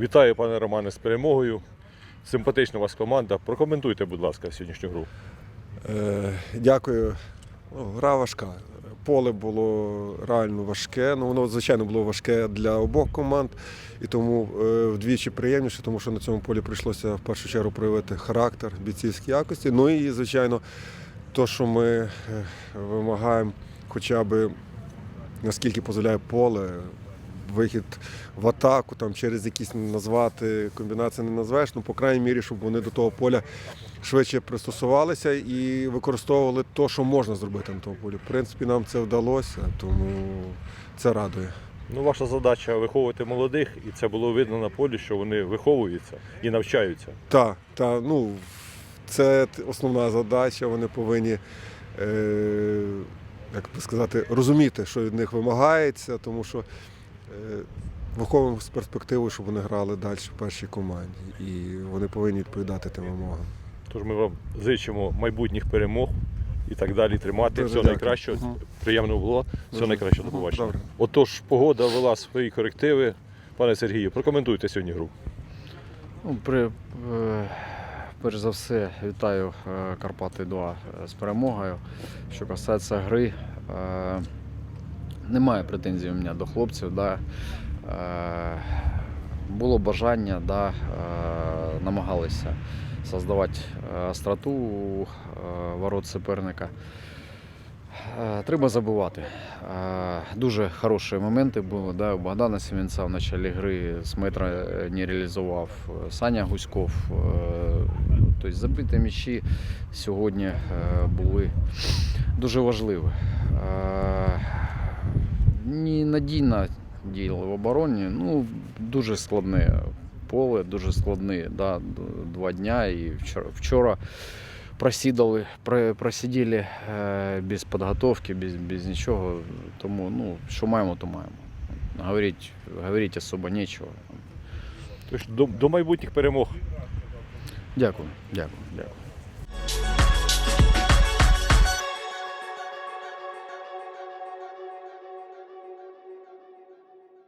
Вітаю, пане Романе, з перемогою. Симпатична у вас команда. Прокоментуйте, будь ласка, сьогоднішню гру. Е, Дякую. Ну, Гра важка. Поле було реально важке. Ну, воно, звичайно, було важке для обох команд, і тому е, вдвічі приємніше, тому що на цьому полі прийшлося в першу чергу проявити характер, бійцівські якості. Ну і, звичайно, то, що ми е, вимагаємо хоча б наскільки дозволяє поле, вихід в атаку, там через якісь назвати комбінації не назвеш, ну, по крайній мірі, щоб вони до того поля швидше пристосувалися і використовували те, що можна зробити на тому полі. В принципі, нам це вдалося, тому це радує. Ну, ваша задача виховувати молодих, і це було видно на полі, що вони виховуються і навчаються. Так, та, ну, це основна задача. Вони повинні, е, як би сказати, розуміти, що від них вимагається, тому що виховуємо з перспективою, щоб вони грали далі в першій команді. І вони повинні відповідати тим вимогам. Тож ми вам зичимо майбутніх перемог і так далі тримати. Дуже Всього дякую. найкращого. Мгм. Приємно було. Всього Дуже. найкращого. До побачення. добре. Отож, погода вела свої корективи. Пане Сергію, прокоментуйте сьогодні гру. Ну, при, е, перш за все, вітаю е, Карпати 2 з перемогою. Що касається гри, е, немає претензій у мене до хлопців. Да. Е, було бажання, да, е, намагалися создавати е, остроту у ворот суперника. Треба забувати. Дуже хороші моменти були. Да, у Богдана Сімінця в початку гри з метра не реалізував Саня Гуськов. Тобто забиті м'ячі сьогодні були дуже важливі. Ненадійно діяли в обороні. Ну, дуже складне поле, дуже складне да, два дня. І вчора, вчора просідали, про- просиділи е, без підготовки, без, без нічого. Тому ну, що маємо, то маємо. Говорити, говорити особо нічого. Тож до, до майбутніх перемог. Дякую, дякую, дякую.